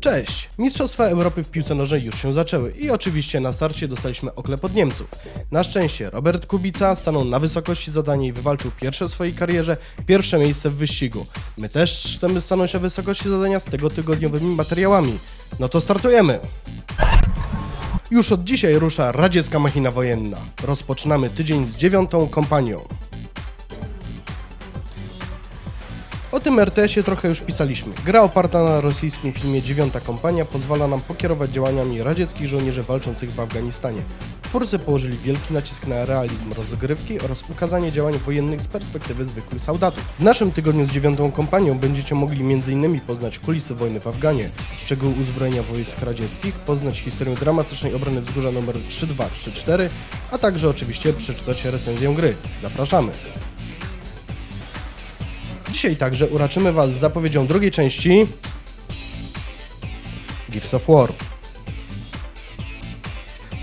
Cześć! Mistrzostwa Europy w piłce nożnej już się zaczęły i oczywiście na starcie dostaliśmy oklep od Niemców. Na szczęście Robert Kubica stanął na wysokości zadania i wywalczył pierwsze w swojej karierze pierwsze miejsce w wyścigu. My też chcemy stanąć na wysokości zadania z tego tygodniowymi materiałami. No to startujemy! Już od dzisiaj rusza radziecka machina wojenna. Rozpoczynamy tydzień z dziewiątą kompanią. O tym RTS-ie trochę już pisaliśmy. Gra oparta na rosyjskim filmie Dziewiąta Kompania pozwala nam pokierować działaniami radzieckich żołnierzy walczących w Afganistanie. Twórcy położyli wielki nacisk na realizm rozgrywki oraz ukazanie działań wojennych z perspektywy zwykłych soldatów. W naszym tygodniu z Dziewiątą Kompanią będziecie mogli m.in. poznać kulisy wojny w Afganie, szczegóły uzbrojenia wojsk radzieckich, poznać historię dramatycznej obrony wzgórza nr 3234, a także oczywiście przeczytać recenzję gry. Zapraszamy! Dzisiaj także uraczymy Was zapowiedzią drugiej części Gears of War.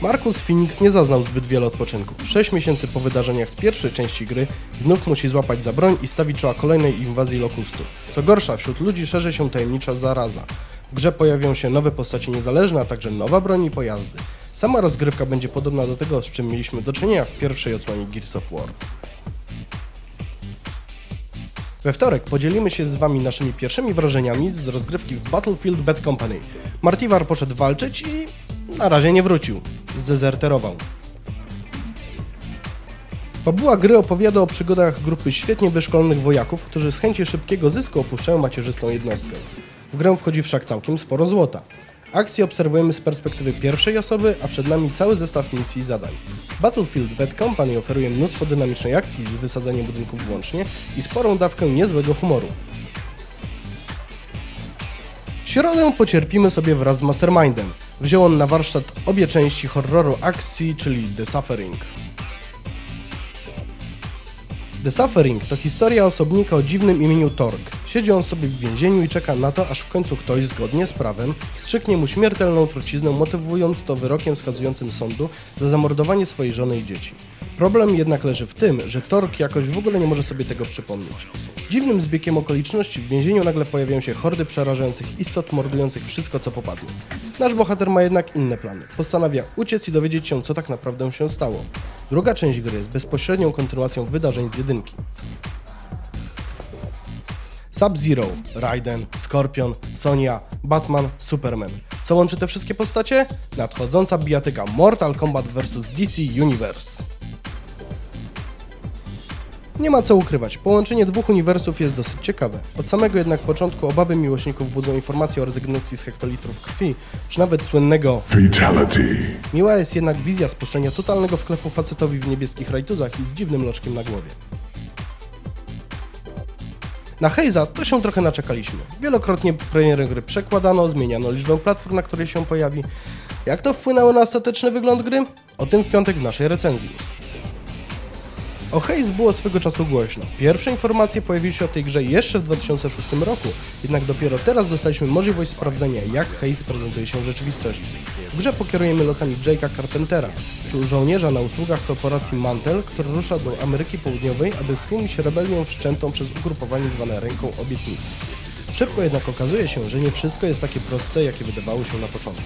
Marcus Phoenix nie zaznał zbyt wiele odpoczynku. 6 miesięcy po wydarzeniach z pierwszej części gry znów musi złapać za broń i stawić czoła kolejnej inwazji lokustów. Co gorsza, wśród ludzi szerzy się tajemnicza zaraza. W grze pojawią się nowe postacie niezależne, a także nowa broń i pojazdy. Sama rozgrywka będzie podobna do tego, z czym mieliśmy do czynienia w pierwszej odsłonie Gears of War. We wtorek podzielimy się z Wami naszymi pierwszymi wrażeniami z rozgrywki w Battlefield Bad Company. Martivar poszedł walczyć i na razie nie wrócił. Zdezerterował. Fabuła gry opowiada o przygodach grupy świetnie wyszkolonych wojaków, którzy z chęci szybkiego zysku opuszczają macierzystą jednostkę. W grę wchodzi wszak całkiem sporo złota. Akcję obserwujemy z perspektywy pierwszej osoby, a przed nami cały zestaw misji i zadań. Battlefield Bad Company oferuje mnóstwo dynamicznej akcji z wysadzaniem budynków włącznie i sporą dawkę niezłego humoru. Środę pocierpimy sobie wraz z Mastermindem. Wziął on na warsztat obie części horroru akcji, czyli The Suffering. The Suffering to historia osobnika o dziwnym imieniu Torg. Siedzi on sobie w więzieniu i czeka na to, aż w końcu ktoś, zgodnie z prawem, wstrzyknie mu śmiertelną truciznę, motywując to wyrokiem skazującym sądu za zamordowanie swojej żony i dzieci. Problem jednak leży w tym, że Torg jakoś w ogóle nie może sobie tego przypomnieć. Dziwnym zbiegiem okoliczności w więzieniu nagle pojawiają się hordy przerażających istot mordujących wszystko co popadnie. Nasz bohater ma jednak inne plany. Postanawia uciec i dowiedzieć się co tak naprawdę się stało. Druga część gry jest bezpośrednią kontynuacją wydarzeń z jedynki. Sub-Zero, Raiden, Scorpion, Sonya, Batman, Superman. Co łączy te wszystkie postacie? Nadchodząca bijatyka Mortal Kombat vs DC Universe. Nie ma co ukrywać, połączenie dwóch uniwersów jest dosyć ciekawe. Od samego jednak początku obawy miłośników budzą informacje o rezygnacji z hektolitrów krwi, czy nawet słynnego Fatality. Miła jest jednak wizja spuszczenia totalnego wklepu facetowi w niebieskich rajtuzach i z dziwnym loczkiem na głowie. Na Heiza to się trochę naczekaliśmy. Wielokrotnie premierę gry przekładano, zmieniano liczbę platform, na której się pojawi. Jak to wpłynęło na ostateczny wygląd gry? O tym w piątek w naszej recenzji. O Haze było swego czasu głośno. Pierwsze informacje pojawiły się o tej grze jeszcze w 2006 roku, jednak dopiero teraz dostaliśmy możliwość sprawdzenia, jak Haze prezentuje się w rzeczywistości. W grze pokierujemy losami Jake'a Carpentera, czy żołnierza na usługach korporacji Mantel, który rusza do Ameryki Południowej, aby stłumić rebelię wszczętą przez ugrupowanie zwane Ręką Obietnicy. Szybko jednak okazuje się, że nie wszystko jest takie proste, jakie wydawało się na początku.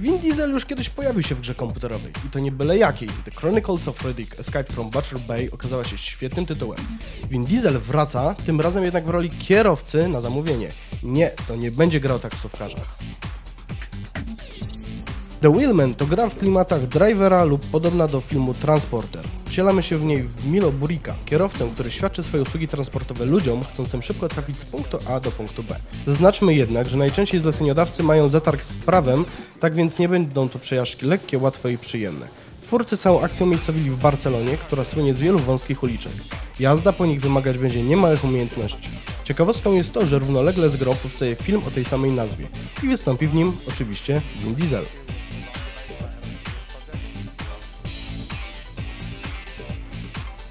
Vin Diesel już kiedyś pojawił się w grze komputerowej i to nie byle jakiej. The Chronicles of Riddick Escape from Butcher Bay okazała się świetnym tytułem. Vin Diesel wraca, tym razem jednak w roli kierowcy na zamówienie. Nie, to nie będzie gra o taksówkarzach. The Wheelman to gra w klimatach drivera lub podobna do filmu Transporter. Wcielamy się w niej w Milo Burika, kierowcę, który świadczy swoje usługi transportowe ludziom, chcącym szybko trafić z punktu A do punktu B. Zaznaczmy jednak, że najczęściej zleceniodawcy mają zatarg z prawem, tak więc nie będą to przejażdżki lekkie, łatwe i przyjemne. Twórcy całą akcję umiejscowili w Barcelonie, która słynie z wielu wąskich uliczek. Jazda po nich wymagać będzie niemałych umiejętności. Ciekawostką jest to, że równolegle z grą powstaje film o tej samej nazwie i wystąpi w nim oczywiście Vin Diesel.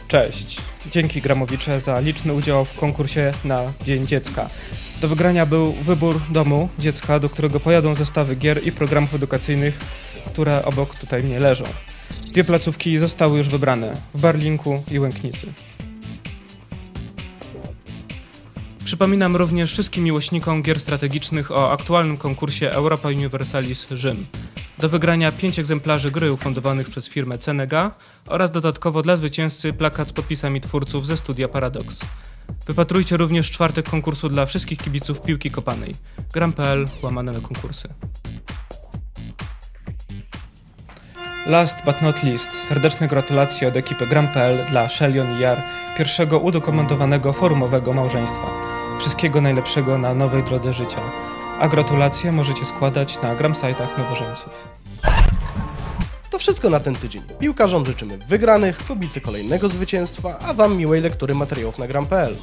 Cześć. Dzięki Gramowicze za liczny udział w konkursie na Dzień Dziecka. Do wygrania był wybór domu dziecka, do którego pojadą zestawy gier i programów edukacyjnych, które obok tutaj mnie leżą. Dwie placówki zostały już wybrane w Barlinku i Łęknicy. Przypominam również wszystkim miłośnikom gier strategicznych o aktualnym konkursie Europa Universalis Rzym. Do wygrania 5 egzemplarzy gry ufundowanych przez firmę Cenega oraz dodatkowo dla zwycięzcy plakat z podpisami twórców ze studia Paradox. Wypatrujcie również czwartek konkursu dla wszystkich kibiców piłki kopanej. Gram.pl łamane na konkursy. Last but not least, serdeczne gratulacje od ekipy Gram.pl dla Shelion i Jar, pierwszego udokumentowanego forumowego małżeństwa. Wszystkiego najlepszego na nowej drodze życia. A gratulacje możecie składać na Gramsajtach nowożeńców. To wszystko na ten tydzień. Piłkarzom życzymy wygranych, kobicy kolejnego zwycięstwa, a Wam miłej lektury materiałów na gram.pl.